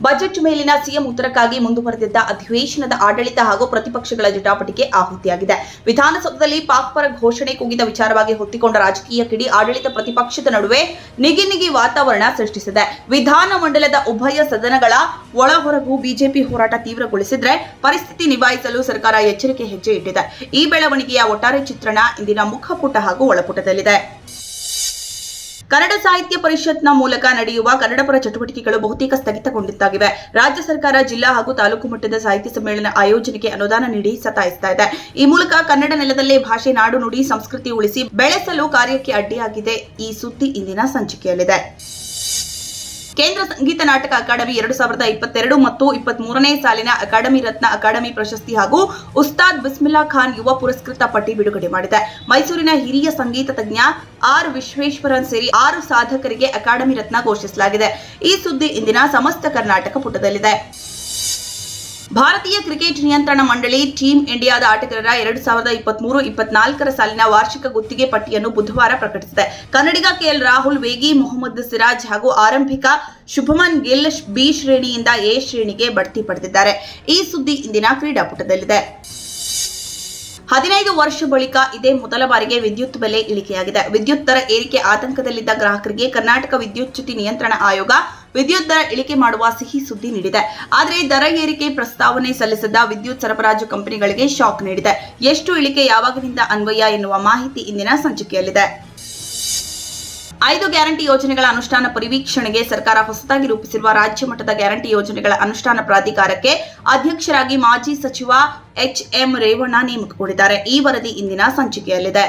Budget ಮೇಲಿನ CM ಉತ್ತರಕ್ಕಾಗಿ ಮುಂದುವರೆದಿದ್ದ ಅಧಿವೇಶನದ ಆಡಳಿತ ಹಾಗೂ ಪ್ರತಿಪಕ್ಷಗಳ ಜಟಾಪಟಿಗೆ ಆಹುತಿಯಾಗಿದೆ. ವಿಧಾನಸೌಧದಲ್ಲಿ ಪಾಕ್ ಪರ ಘೋಷಣೆ ಕೂಗಿದ ವಿಚಾರವಾಗಿ ಹೊತ್ತಿಕೊಂಡ ರಾಜಕೀಯ ಕಿಡಿ ಆಡಳಿತ ಪ್ರತಿಪಕ್ಷದ ನಡುವೆ ನಿಗಿ ನಿಗಿ ವಾತಾವರಣ ಸೃಷ್ಟಿಸಿದೆ. ವಿಧಾನಮಂಡಲದ ಉಭಯ ಸದನಗಳ ಒಳ ಹೊರಗೂ ಬಿಜೆಪಿ ಹೋರಾಟ ತೀವ್ರಗೊಳಿಸಿದ್ರೆ ಪರಿಸ್ಥಿತಿ ನಿಭಾಯಿಸಲು ಸರ್ಕಾರ ಎಚ್ಚರಿಕೆ ಹೆಜ್ಜೆ ಇಟ್ಟಿದೆ. ಈ ಬೆಳವಣಿಗೆಯ ಒಟ್ಟಾರೆ ಚಿತ್ರಣ ಇಂದಿನ ಮುಖಪುಟ ಹಾಗೂ ಒಳಪುಟದಲ್ಲಿದೆ. ಕನ್ನಡ ಸಾಹಿತ್ಯ ಪರಿಷತ್ನ ಮೂಲಕ ನಡೆಯುವ ಕನ್ನಡಪರ ಚಟುವಟಿಕೆಗಳು ಬಹುತೇಕ ಸ್ಥಗಿತಗೊಂಡಿದ್ದಾಗಿವೆ. ರಾಜ್ಯ ಸರ್ಕಾರ ಜಿಲ್ಲಾ ಹಾಗೂ ತಾಲೂಕು ಮಟ್ಟದ ಸಾಹಿತ್ಯ ಸಮ್ಮೇಳನ ಆಯೋಜನೆಗೆ ಅನುದಾನ ನೀಡಿ ಸತಾಯಿಸ್ತಾ ಇದೆ. ಈ ಮೂಲಕ ಕನ್ನಡ ನೆಲದಲ್ಲೇ ಭಾಷೆ ನಾಡು ನುಡಿ ಸಂಸ್ಕೃತಿ ಉಳಿಸಿ ಬೆಳೆಸಲು ಕಾರ್ಯಕ್ಕೆ ಅಡ್ಡಿಯಾಗಿದೆ ಈ ಸುದ್ದಿ ಇಂದಿನ ಸಂಚಿಕೆಯಲ್ಲಿದೆ. ಕೇಂದ್ರ ಸಂಗೀತ ನಾಟಕ ಅಕಾಡೆಮಿ ಎರಡು ಸಾವಿರದ ಇಪ್ಪತ್ತೆರಡು ಮತ್ತು ಇಪ್ಪತ್ತ್ ಮೂರನೇ ಸಾಲಿನ ಅಕಾಡೆಮಿ ರತ್ನ ಅಕಾಡೆಮಿ ಪ್ರಶಸ್ತಿ ಹಾಗೂ ಉಸ್ತಾದ್ ಬಿಸ್ಮಿಲ್ಲಾ ಖಾನ್ ಯುವ ಪುರಸ್ಕೃತ ಪಟ್ಟಿ ಬಿಡುಗಡೆ ಮಾಡಿದೆ. ಮೈಸೂರಿನ ಹಿರಿಯ ಸಂಗೀತ ತಜ್ಞ ಆರ್ ವಿಶ್ವೇಶ್ವರನ್ ಸೇರಿ ಆರು ಸಾಧಕರಿಗೆ ಅಕಾಡೆಮಿ ರತ್ನ ಘೋಷಿಸಲಾಗಿದೆ. ಈ ಸುದ್ದಿ ಇಂದಿನ ಸಮಸ್ತ ಕರ್ನಾಟಕ ಪುಟದಲ್ಲಿದೆ. ಭಾರತೀಯ ಕ್ರಿಕೆಟ್ ನಿಯಂತ್ರಣ ಮಂಡಳಿ ಟೀಂ ಇಂಡಿಯಾದ ಆಟಗಾರರ ಎರಡು ಸಾವಿರದ ಇಪ್ಪತ್ಮೂರು ಇಪ್ಪತ್ನಾಲ್ಕರ ಸಾಲಿನ ವಾರ್ಷಿಕ ಗುತ್ತಿಗೆ ಪಟ್ಟಿಯನ್ನು ಬುಧವಾರ ಪ್ರಕಟಿಸಿದೆ. ಕನ್ನಡಿಗ ಕೆಎಲ್ ರಾಹುಲ್, ವೇಗಿ ಮೊಹಮ್ಮದ್ ಸಿರಾಜ್ ಹಾಗೂ ಆರಂಭಿಕ ಶುಭಮನ್ ಗಿಲ್ ಬಿ ಶ್ರೇಣಿಯಿಂದ ಎ ಶ್ರೇಣಿಗೆ ಬಡ್ತಿ ಪಡೆದಿದ್ದಾರೆ. ಈ ಸುದ್ದಿ ಇಂದಿನ ಕ್ರೀಡಾಪುಟದಲ್ಲಿದೆ. ಹದಿನೈದು ವರ್ಷ ಬಳಿಕ ಇದೇ ಮೊದಲ ಬಾರಿಗೆ ವಿದ್ಯುತ್ ಬೆಲೆ ಇಳಿಕೆಯಾಗಿದೆ. ವಿದ್ಯುತ್ ದರ ಏರಿಕೆ ಆತಂಕದಲ್ಲಿದ್ದ ಗ್ರಾಹಕರಿಗೆ ಕರ್ನಾಟಕ ವಿದ್ಯುತ್ ಚ್ಯುತಿ ನಿಯಂತ್ರಣ ಆಯೋಗ ವಿದ್ಯುತ್ ದರ ಇಳಿಕೆ ಮಾಡುವ ಸಿಹಿ ಸುದ್ದಿ ನೀಡಿದೆ. ಆದರೆ ದರ ಏರಿಕೆ ಪ್ರಸ್ತಾವನೆ ಸಲ್ಲಿಸಿದ ವಿದ್ಯುತ್ ಸರಬರಾಜು ಕಂಪನಿಗಳಿಗೆ ಶಾಕ್ ನೀಡಿದೆ. ಎಷ್ಟು ಇಳಿಕೆ ಯಾವಾಗಿನಿಂದ ಅನ್ವಯ ಎನ್ನುವ ಮಾಹಿತಿ ಇಂದಿನ ಸಂಚಿಕೆಯಲ್ಲಿದೆ. ಐದು ಗ್ಯಾರಂಟಿ ಯೋಜನೆಗಳ ಅನುಷ್ಠಾನ ಪರಿವೀಕ್ಷಣೆಗೆ ಸರ್ಕಾರ ಹೊಸದಾಗಿ ರೂಪಿಸಿರುವ ರಾಜ್ಯ ಮಟ್ಟದ ಗ್ಯಾರಂಟಿ ಯೋಜನೆಗಳ ಅನುಷ್ಠಾನ ಪ್ರಾಧಿಕಾರಕ್ಕೆ ಅಧ್ಯಕ್ಷರಾಗಿ ಮಾಜಿ ಸಚಿವ ಎಚ್ ಎಂ ರೇವಣ್ಣ ನೇಮಕಗೊಂಡಿದ್ದಾರೆ. ಈ ವರದಿ ಇಂದಿನ ಸಂಚಿಕೆಯಲ್ಲಿದೆ.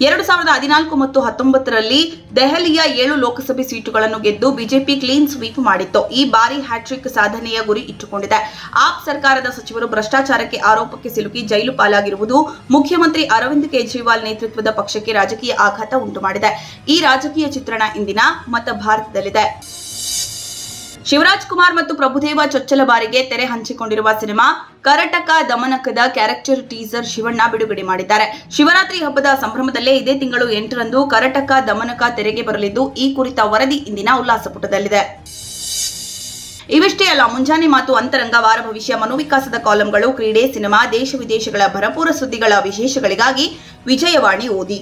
ಎರಡು ಸಾವಿರದ ಹದಿನಾಲ್ಕು ಮತ್ತು ಹತ್ತೊಂಬತ್ತರಲ್ಲಿ ದೆಹಲಿಯ ಏಳು ಲೋಕಸಭೆ ಸೀಟುಗಳನ್ನು ಗೆದ್ದು ಬಿಜೆಪಿ ಕ್ಲೀನ್ ಸ್ವೀಪ್ ಮಾಡಿತ್ತು. ಈ ಬಾರಿ ಹ್ಯಾಟ್ರಿಕ್ ಸಾಧನೆಯ ಗುರಿ ಇಟ್ಟುಕೊಂಡಿದೆ. ಆಪ್ ಸರ್ಕಾರದ ಸಚಿವರು ಭ್ರಷ್ಟಾಚಾರಕ್ಕೆ ಆರೋಪಕ್ಕೆ ಸಿಲುಕಿ ಜೈಲು ಪಾಲಾಗಿರುವುದು ಮುಖ್ಯಮಂತ್ರಿ ಅರವಿಂದ್ ಕೇಜ್ರಿವಾಲ್ ನೇತೃತ್ವದ ಪಕ್ಷಕ್ಕೆ ರಾಜಕೀಯ ಆಘಾತ ಉಂಟು ಮಾಡಿದೆ ಈ ರಾಜಕೀಯ ಚಿತ್ರಣ ಇಂದಿನ ಮತ ಭಾರತದಲ್ಲಿದೆ. ಶಿವರಾಜ್ ಕುಮಾರ್ ಮತ್ತು ಪ್ರಭುದೇವ ಚೊಚ್ಚಲ ಬಾರಿಗೆ ತೆರೆ ಹಂಚಿಕೊಂಡಿರುವ ಸಿನಿಮಾ ಕರಟಕ ದಮನಕದ ಕ್ಯಾರೆಕ್ಟರ್ ಟೀಸರ್ ಶಿವಣ್ಣ ಬಿಡುಗಡೆ ಮಾಡಿದ್ದಾರೆ. ಶಿವರಾತ್ರಿ ಹಬ್ಬದ ಸಂಭ್ರಮದಲ್ಲೇ ಇದೇ ತಿಂಗಳು ಎಂಟರಂದು ಕರಟಕ ದಮನಕ ತೆರೆಗೆ ಬರಲಿದ್ದು, ಈ ಕುರಿತ ವರದಿ ಇಂದಿನ ಉಲ್ಲಾಸ ಪುಟದಲ್ಲಿದೆ ಇವಿಷ್ಟೇ ಅಲ್ಲ, ಮುಂಜಾನೆ ಮಾತು ಅಂತರಂಗ ವಾರ ಭವಿಷ್ಯ ಮನೋವಿಕಾಸದ ಕಾಲಂಗಳು, ಕ್ರೀಡೆ, ಸಿನಿಮಾ, ದೇಶ ವಿದೇಶಗಳ ಭರಪೂರ ಸುದ್ದಿಗಳ ವಿಶೇಷಗಳಿಗಾಗಿ ವಿಜಯವಾಣಿ ಓದಿ.